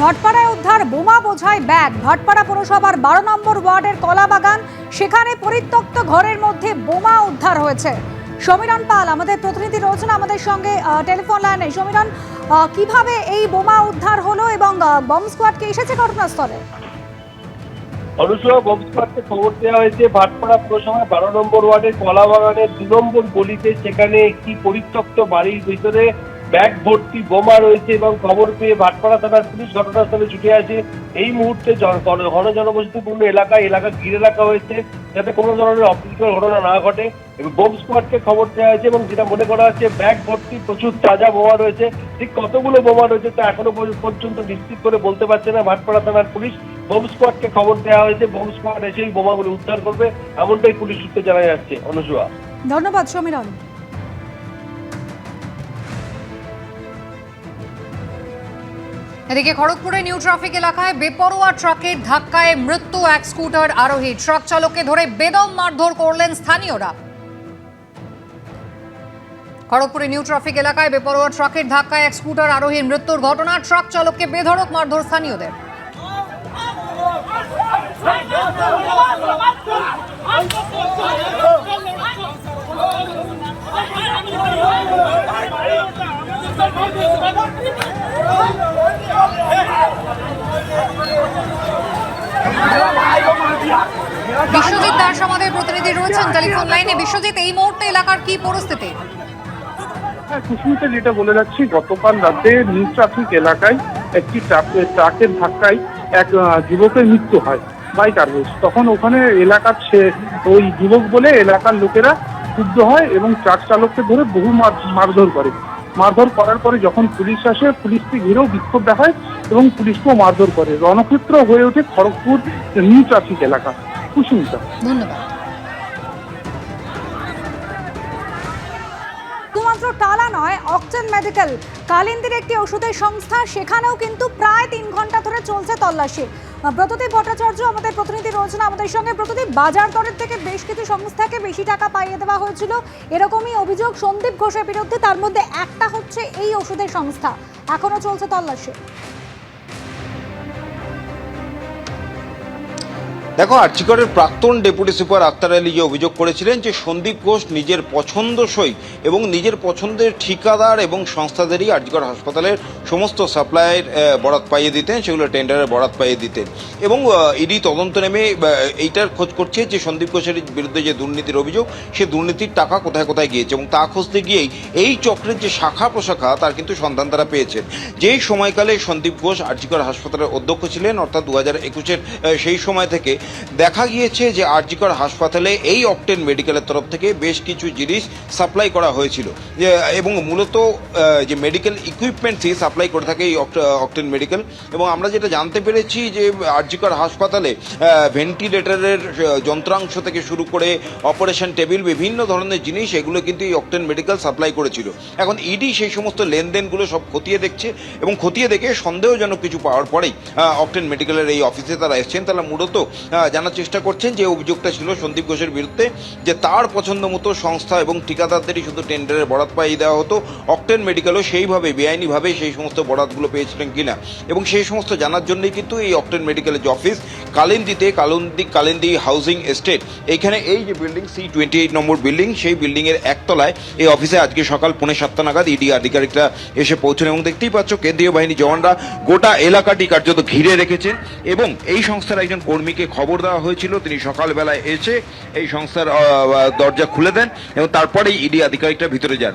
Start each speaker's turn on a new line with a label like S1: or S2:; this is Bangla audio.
S1: ভটপাড়ায় উদ্ধার, বোমা বোঝাই ব্যাগ। ভাটপাড়া পুরসভার বারো নম্বর ওয়ার্ডের কলাবাগান, সেখানে পরিত্যক্ত ঘরের মধ্যে বোমা উদ্ধার হয়েছে। সমীরণ পাল, আমাদের প্রতিনিধি রয়েছেন আমাদের সঙ্গে টেলিফোন লাইনে। সমীরণ কীভাবে এই বোমা উদ্ধার হলো এবং বম স্কোয়াড কি এসেছে ঘটনাস্থলে?
S2: অনুসভা বক্সপার্কে খবর দেওয়া হয়েছে, ভাটপাড়া পুরসভা বারো নম্বর ওয়ার্ডের কলাবাগানের দু নম্বর গলিতে সেখানে একটি পরিত্যক্ত বাড়ির ভিতরে ব্যাগ ভর্তি, বোমা রয়েছে এবং খবর পেয়ে ভাটপাড়া থানার পুলিশ ঘটনাস্থলে ছুটে আসে। এই মুহূর্তে জন- জন- ঘন জনবসতিপূর্ণ এলাকায় এলাকা ঘিরে রাখা হয়েছে যাতে কোনো ধরনের অপ্রীতিকর ঘটনা না ঘটে। এবং বোম স্কোয়াডকে খবর দেওয়া হয়েছে এবং যেটা মনে করা হচ্ছে, ব্যাগ ভর্তি, প্রচুর তাজা বোমা রয়েছে। ঠিক কতগুলো বোমা রয়েছে তা এখনও পর্য- পর্যন্ত নিশ্চিত করে বলতে পারছে না ভাটপাড়া থানার পুলিশ। বোম স্কোয়াডকে খবর দেওয়া হয়েছে, বোম স্কোয়াড এসে এই বোমাগুলো উদ্ধার করবে, এমনটাই পুলিশ সূত্রে জানা যাচ্ছে। অনুসভা
S1: ধন্যবাদ সমীরণ
S3: এদিকে খড়গপুরে নিউ ট্রাফিক এলাকায় বেপরোয়া ট্রাকের ধাক্কায় মৃত্যু এক স্কুটার আরোহী। ট্রাক চালককে ধরে বেদম মারধর করলেন স্থানীয়রা। খড়গপুরে নিউ ট্রাফিক এলাকায় বেপরোয়া ট্রাকের ধাক্কায় এক স্কুটার আরোহীর মৃত্যুর ঘটনা ট্রাক চালককে বেধড়ক মারধর স্থানীয়দের। বিশ্বজিৎ দাস আমাদের প্রতিনিধি রয়েছেন টেলিফোন লাইনে। বিশ্বজিৎ, এই মুহূর্তে এলাকার কি পরিস্থিতি?
S4: হ্যাঁ কুসুমিতে যেটা বলে যাচ্ছি, গতকাল রাতে নিউ ট্রাফিক এলাকায় একটি ট্রাক- ট্রাকের ধাক্কায় এক যুবকের মৃত্যু হয় বাইক আরোহী তখন ওখানে এলাকার সে- ওই যুবক বলে এলাকার লোকেরা ক্ষুব্ধ হয় এবং ট্রাক চালককে ধরে বহু মার- মারধর করে। মারধর করার পরে যখন পুলিশ আসে পুলিশকে ঘিরেও বিক্ষোভ দেখায় এবং পুলিশকেও মারধর করে। রণক্ষেত্র হয়ে ওঠে খড়গপুর নিউ ট্রাফিক এলাকা। কুসুমিতা
S3: ধন্যবাদ।
S1: শুধুমাত্র টালা নয় অক্টেন মেডিকেল কালিন্দির একটি ওষুধের সংস্থা সেখানেও কিন্তু প্রায় তিন ঘণ্টা ধরে চলছে তল্লাশি। প্রতিদীপ ভট্টাচার্য আমাদের প্রতিনিধি রয়েছেন আমাদের সঙ্গে। প্রতদীপ বাজার দরের থেকে বেশ কিছু সংস্থাকে বেশি টাকা পাইয়ে দেওয়া হয়েছিল। এরকমই অভিযোগ সন্দীপ ঘোষের বিরুদ্ধে, তার মধ্যে একটা হচ্ছে এই ওষুধের সংস্থা। এখনও চলছে তল্লাশি।
S5: দেখো আর্চিকরের প্রাক্তন ডেপুটি সুপার আক্তার আলী যে অভিযোগ করেছিলেন যে সন্দীপ ঘোষ নিজের পছন্দসই এবং নিজের পছন্দের ঠিকাদার এবং সংস্থাদেরই আর্চিকর হাসপাতালের সমস্ত সাপ্লাইয়ের বরাত পাইয়ে দিতেন, সেগুলো টেন্ডারের বরাত পাইয়ে দিতেন। এবং ইডি তদন্ত নেমে এইটার খোঁজ করছে যে সন্দীপ ঘোষের বিরুদ্ধে যে দুর্নীতির অভিযোগ, সে দুর্নীতির টাকা কোথায় কোথায় গিয়েছে এবং তা খুঁজতে গিয়েই এই চক্রের যে শাখা প্রশাখা, তার কিন্তু সন্ধান তারা পেয়েছেন। যেই সময়কালে সন্দীপ ঘোষ আরজিকর হাসপাতালের অধ্যক্ষ ছিলেন, অর্থাৎ দু হাজার একুশের সেই সময় থেকে দেখা গিয়েছে যে আরজিকর হাসপাতালে এই অকটেন মেডিকেলের তরফ থেকে বেশ কিছু জিনিস সাপ্লাই করা হয়েছিল। এবং মূলত যে মেডিকেল ইকুইপমেন্টসই সাপ্লাই করে থাকে এই অকটেন মেডিকেল এবং আমরা যেটা জানতে পেরেছি যে, আরজিকর হাসপাতালে ভেন্টিলেটরের যন্ত্রাংশ থেকে শুরু করে অপারেশন টেবিল বিভিন্ন ধরনের জিনিস এগুলো কিন্তু এই অকটেন মেডিকেল সাপ্লাই করেছিল। এখন ইডি সেই সমস্ত লেনদেনগুলো সব খতিয়ে দেখছে এবং খতিয়ে দেখে সন্দেহজনক কিছু পাওয়ার পরেই অকটেন মেডিকেলের এই অফিসে তারা এসছেন। তারা মূলত জানার চেষ্টা করছেন যে অভিযোগটা ছিল সন্দীপ ঘোষের বিরুদ্ধে, যে তার পছন্দ মতো সংস্থা এবং ঠিকাদারদেরই শুধু টেন্ডারের বরাত পাইয়ে দেওয়া হতো। অকটেন মেডিকেলও সেইভাবে, বেআইনিভাবে সেই সমস্ত বরাতগুলো পেয়েছিলেন কিনা? এবং সেই সমস্ত জানার জন্যই কিন্তু এই অকটেন মেডিকেলের যে অফিস, কালিন্দিতে কালন্দি, কালিন্দি হাউজিং এস্টেট, এইখানে এই যে building C twenty eight number building, সেই বিল্ডিংয়ের একতলায় এই অফিসে আজকে সকাল পৌনে সাতটা নাগাদ ইডি আধিকারিকরা এসে পৌঁছেন এবং দেখতেই পাচ্ছ কেন্দ্রীয় বাহিনী জওয়ানরা গোটা এলাকাটি কার্যত ঘিরে রেখেছেন এবং এই সংস্থার একজন কর্মীকে খবর দেওয়া হয়েছিল, তিনি সকালবেলায় এসে এই সংস্থার দরজা খুলে দেন এবং তারপরেই ইডি আধিকারিকটা ভিতরে যান।